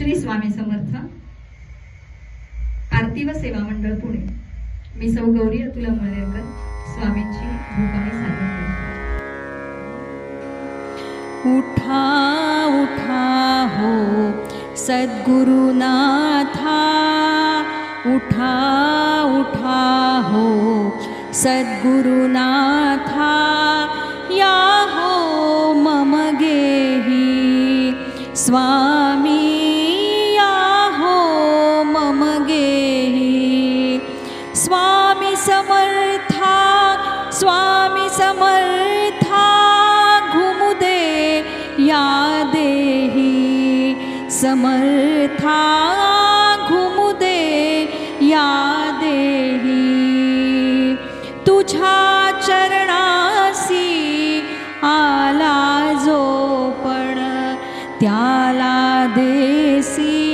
श्री स्वामी समर्थ. आरती व सेवा मंडळ पुणे. मी सौ गौरी अतुला मळेकर स्वामींची भूपाणी सादर उठा उठा हो सद्गुरुनाथा उठा उठा हो सद्गुरुनाथा देही स्वामी समर्था स्वामी समर्था घुमू दे या देही समर्था घुमू दे या देही तुझ्या चरणासी आला जो पण त्याला देसी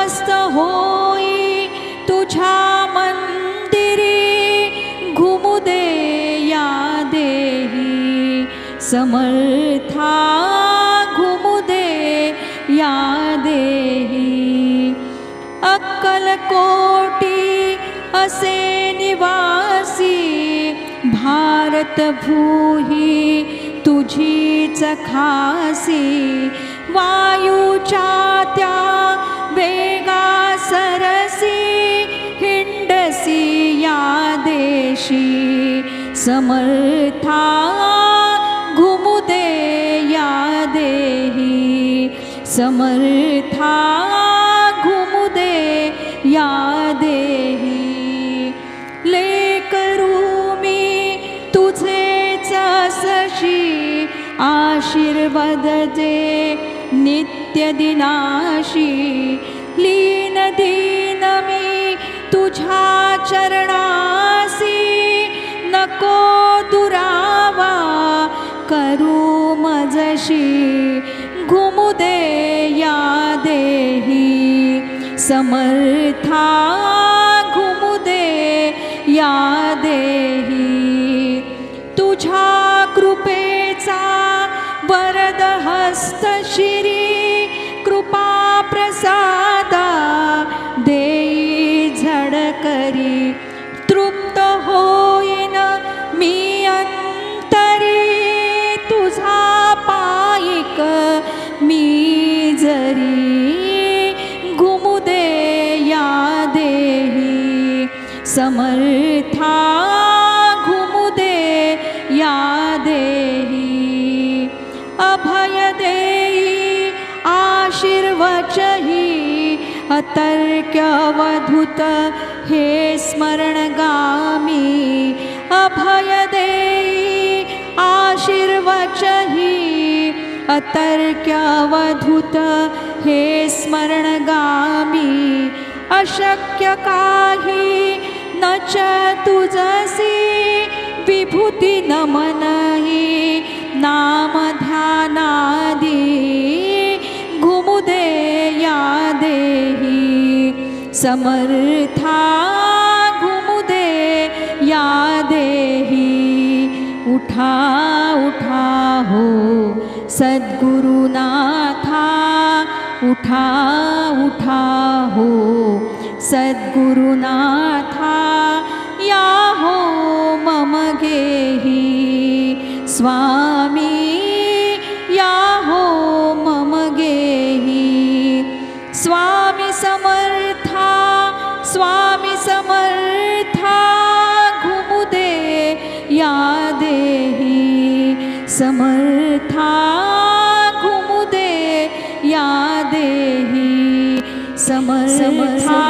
आश्वस्त होई तुझ्या मंदिरी घुमू दे या देही समर्था घुमू दे या देही अक्कलकोटी असे निवासी भारत भूही तुझीच खासी. वायूच्या देशी समर्था घुमू दे या देही. समर्था घुमू दे या देही. लेकरू मी तुझेच सशी आशीर्वाद दे नित्य दिनाशी. लीन दीन कशी घुमू दे या देही. समर्था घुमू दे या देही. समर्था घुमुदे या देही अभय देई आशीर्वचही अतर्क्यवधूत हे स्मरणगामी अभय देई आशीर्वचही अतर्क्यवधूत हे स्मरणगामी अशक्य काही न च तुझसी विभूती नमनही नाम ध्यानादी घुमू दे या देही समर्था घुमुदे या देही उठा उठा हो सद्गुरुनाथा उठा उठा हो सद्गुरुनाथा या हो मम गेही स्वामी या हो मम गेही स्वामी समर्था स्वामी समर्था घुमुदे या देही समर्था घुमुदे या देही समर्था